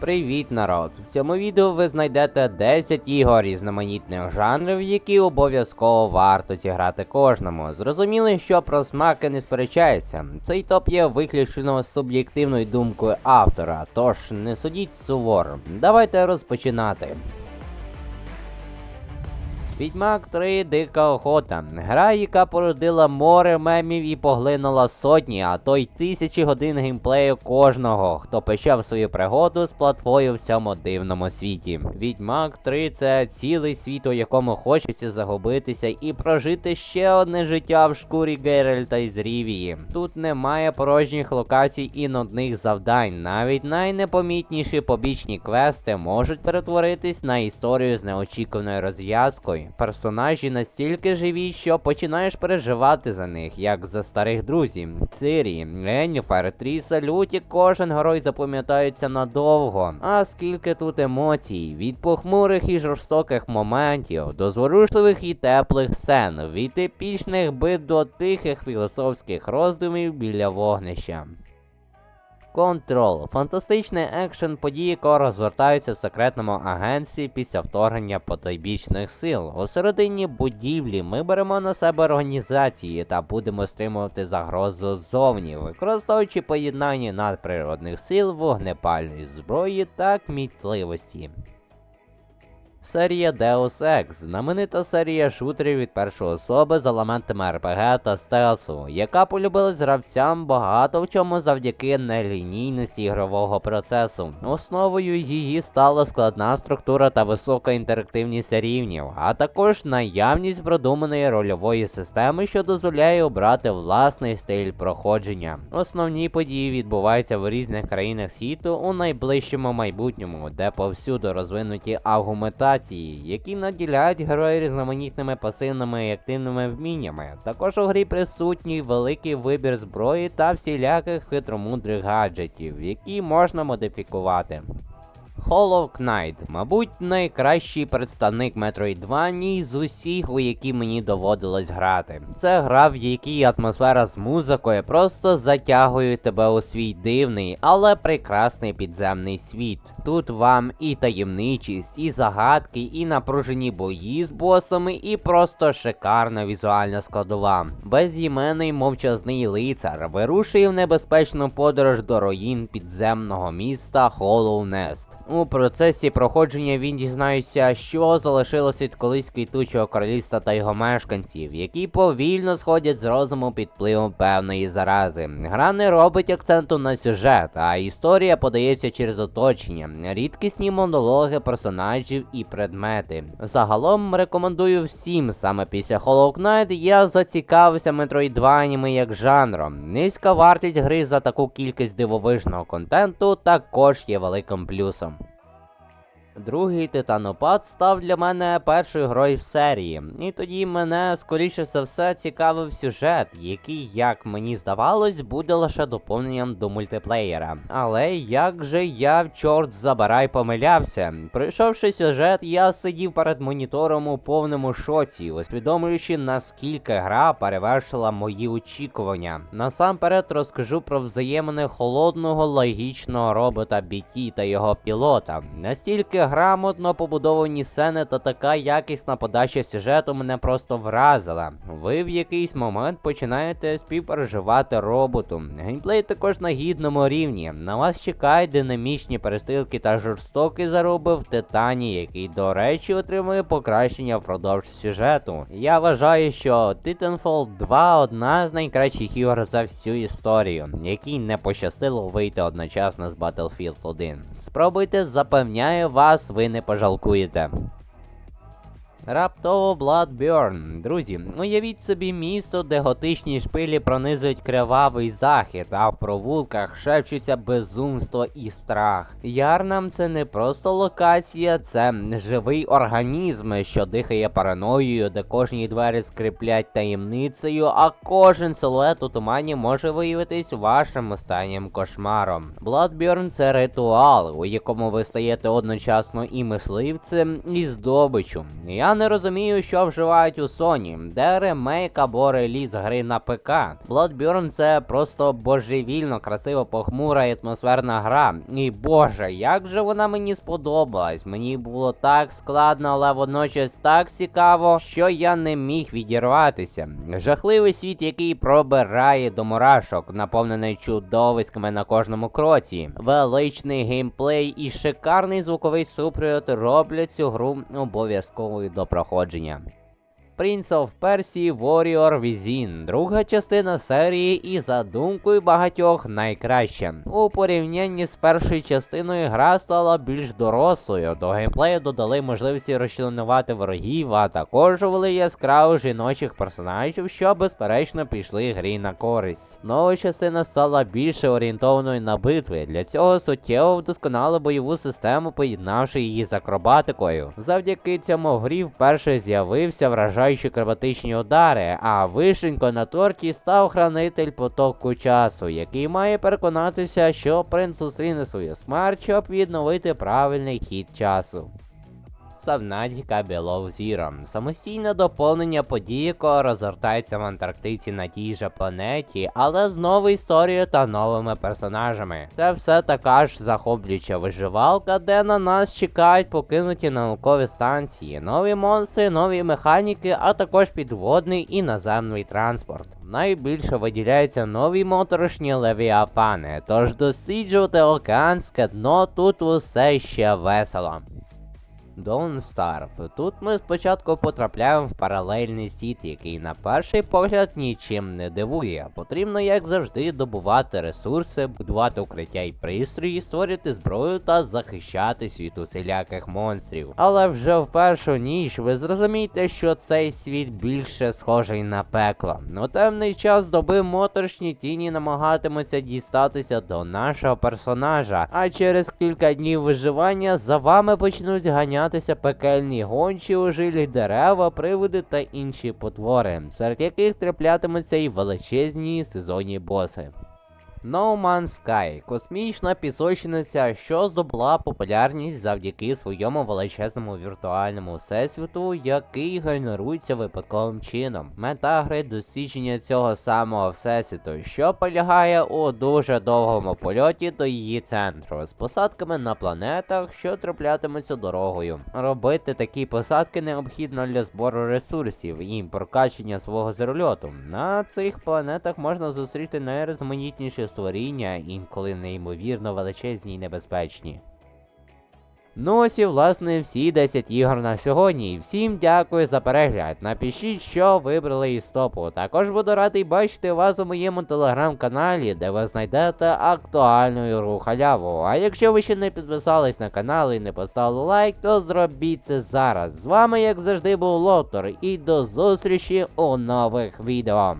Привіт, народ! В цьому відео ви знайдете 10 ігор різноманітних жанрів, які обов'язково варто зіграти кожному. Зрозуміли, що про смаки не сперечається. Цей топ є виключно суб'єктивною думкою автора, тож не судіть суворо. Давайте розпочинати. Відьмак 3 Дика охота. Гра, яка породила море мемів і поглинула сотні, а то й тисячі годин геймплею кожного, хто почав свою пригоду з платвою в цьому дивному світі. Відьмак 3 це цілий світ, у якому хочеться загубитися і прожити ще одне життя в шкурі Геральта із Рівії. Тут немає порожніх локацій і нудних завдань. Навіть найнепомітніші побічні квести можуть перетворитись на історію з неочікуваною розв'язкою. Персонажі настільки живі, що починаєш переживати за них, як за старих друзів. Цирі, Ленніфер, Тріса, Люті, кожен герой запам'ятається надовго. А скільки тут емоцій, від похмурих і жорстоких моментів, до зворушливих і теплих сцен, від епічних бит до тихих філософських роздумів біля вогнища. Контрол фантастичний екшен події, яка розгортаються в секретному агентстві після вторгнення потойбічних сил. У середині будівлі ми беремо на себе організації та будемо стримувати загрозу ззовні, використовуючи поєднання надприродних сил, вогнепальної зброї та кмітливості. Серія Deus Ex знаменита серія шутерів від першої особи з елементами РПГ та стелсу, яка полюбилась гравцям багато в чому завдяки нелінійності ігрового процесу. Основою її стала складна структура та висока інтерактивність рівнів, а також наявність продуманої рольової системи, що дозволяє обрати власний стиль проходження. Основні події відбуваються в різних країнах світу у найближчому майбутньому, де повсюду розвинуті аргументації, які наділяють героя різноманітними пасивними і активними вміннями. Також у грі присутній великий вибір зброї та всіляких хитромудрих гаджетів, які можна модифікувати. Hollow Knight, мабуть, найкращий представник Metroidvania з усіх, у які мені доводилось грати. Це гра, в якій атмосфера з музикою просто затягує тебе у свій дивний, але прекрасний підземний світ. Тут вам і таємничість, і загадки, і напружені бої з босами, і просто шикарна візуальна складова. Безіменний мовчазний лицар вирушує в небезпечну подорож до руїн підземного міста Hollow Nest. У процесі проходження він дізнається, що залишилось від колись квітучого королівства та його мешканців, які повільно сходять з розуму під впливом певної зарази. Гра не робить акценту на сюжет, а історія подається через оточення, рідкісні монологи персонажів і предмети. Загалом рекомендую всім саме після Hollow Knight я зацікавився метроїдваніми як жанром. Низька вартість гри за таку кількість дивовижного контенту також є великим плюсом. Другий титанопад став для мене першою грою в серії, і тоді мене скоріше за все цікавив сюжет, який, як мені здавалось, буде лише доповненням до мультиплеєра. Але як же я в чорт забирай помилявся. Пройшовши сюжет, я сидів перед монітором у повному шоці, усвідомлюючи наскільки гра перевершила мої очікування. Насамперед розкажу про взаємини холодного логічного робота BT та його пілота. Настільки грамотно побудовані сцени та така якісна подача сюжету мене просто вразила. Ви в якийсь момент починаєте співпереживати роботу. Геймплей також на гідному рівні. На вас чекають динамічні перестрілки та жорстокі заруби в титані, який, до речі, отримує покращення впродовж сюжету. Я вважаю, що Titanfall 2 одна з найкращих ігор за всю історію, якій не пощастило вийти одночасно з Battlefield 1. Спробуйте, запевняю вас, ви не пожалкуєте. Раптово Bloodburn. Друзі, уявіть собі місто, де готичні шпилі пронизують кривавий захід, а в провулках шепчуться безумство і страх. Ярнам це не просто локація, це живий організм, що дихає параноєю, де кожні двері скріплять таємницею, а кожен силует у тумані може виявитись вашим останнім кошмаром. Bloodburn – це ритуал, у якому ви стаєте одночасно і мисливцем, і здобичу. Я не розумію, що вживають у Sony, де ремейк або реліз гри на ПК. Bloodborne це просто божевільно, красиво похмура і атмосферна гра. І боже, як же вона мені сподобалась. Мені було так складно, але водночас так цікаво, що я не міг відірватися. Жахливий світ, який пробирає до мурашок, наповнений чудовиськами на кожному кроці. Величний геймплей і шикарний звуковий супровід роблять цю гру обов'язковою до проходження. Prince of Persia Warrior Within, друга частина серії і за думкою багатьох найкраща. У порівнянні з першою частиною гра стала більш дорослою. До геймплею додали можливості розчленувати ворогів, а також ввели яскраво жіночих персонажів, що безперечно пішли грі на користь. Нова частина стала більше орієнтованою на битви. Для цього суттєво вдосконали бойову систему, поєднавши її з акробатикою. Завдяки цьому грі вперше з'явився вражаючий кровотичні удари, а вишенько на торті став хранитель потоку часу, який має переконатися, що принц зустріне свою смерть, щоб відновити правильний хід часу. Савнатіка Below Zero. Самостійне доповнення події, якого розгортається в Антарктиці на тій же планеті, але з новою історією та новими персонажами. Це все така ж захоплююча виживалка, де на нас чекають покинуті наукові станції, нові монстри, нові механіки, а також підводний і наземний транспорт. Найбільше виділяються нові моторошні левіафани, тож досліджувати океанське дно тут усе ще весело. Dawn Starve. Тут ми спочатку потрапляємо в паралельний світ, який на перший погляд нічим не дивує. Потрібно, як завжди, добувати ресурси, будувати укриття і пристрої, створювати зброю та захищати світ усіляких монстрів. Але вже в першу ніч ви зрозумієте, що цей світ більше схожий на пекло. У темний час доби моторшні тіні намагатимуться дістатися до нашого персонажа, а через кілька днів виживання за вами почнуть ганяти пекельні гончі, ожилі дерева, привиди та інші потвори, серед яких траплятимуться і величезні сезонні боси. No Man's Sky космічна пісочниця, що здобула популярність завдяки своєму величезному віртуальному всесвіту, який генерується випадковим чином. Мета гри дослідження цього самого всесвіту, що полягає у дуже довгому польоті до її центру, з посадками на планетах, що траплятимуться дорогою. Робити такі посадки необхідно для збору ресурсів і прокачення свого зерольоту. На цих планетах можна зустріти найрізноманітніші створіння, інколи неймовірно величезні і небезпечні. Ну ось і власне всі 10 ігор на сьогодні. Всім дякую за перегляд. Напишіть, що вибрали із топу. Також буду радий бачити вас у моєму телеграм-каналі, де ви знайдете актуальну ігру халяву. А якщо ви ще не підписались на канал і не поставили лайк, то зробіть це зараз. З вами, як завжди, був Лотор, і до зустрічі у нових відео.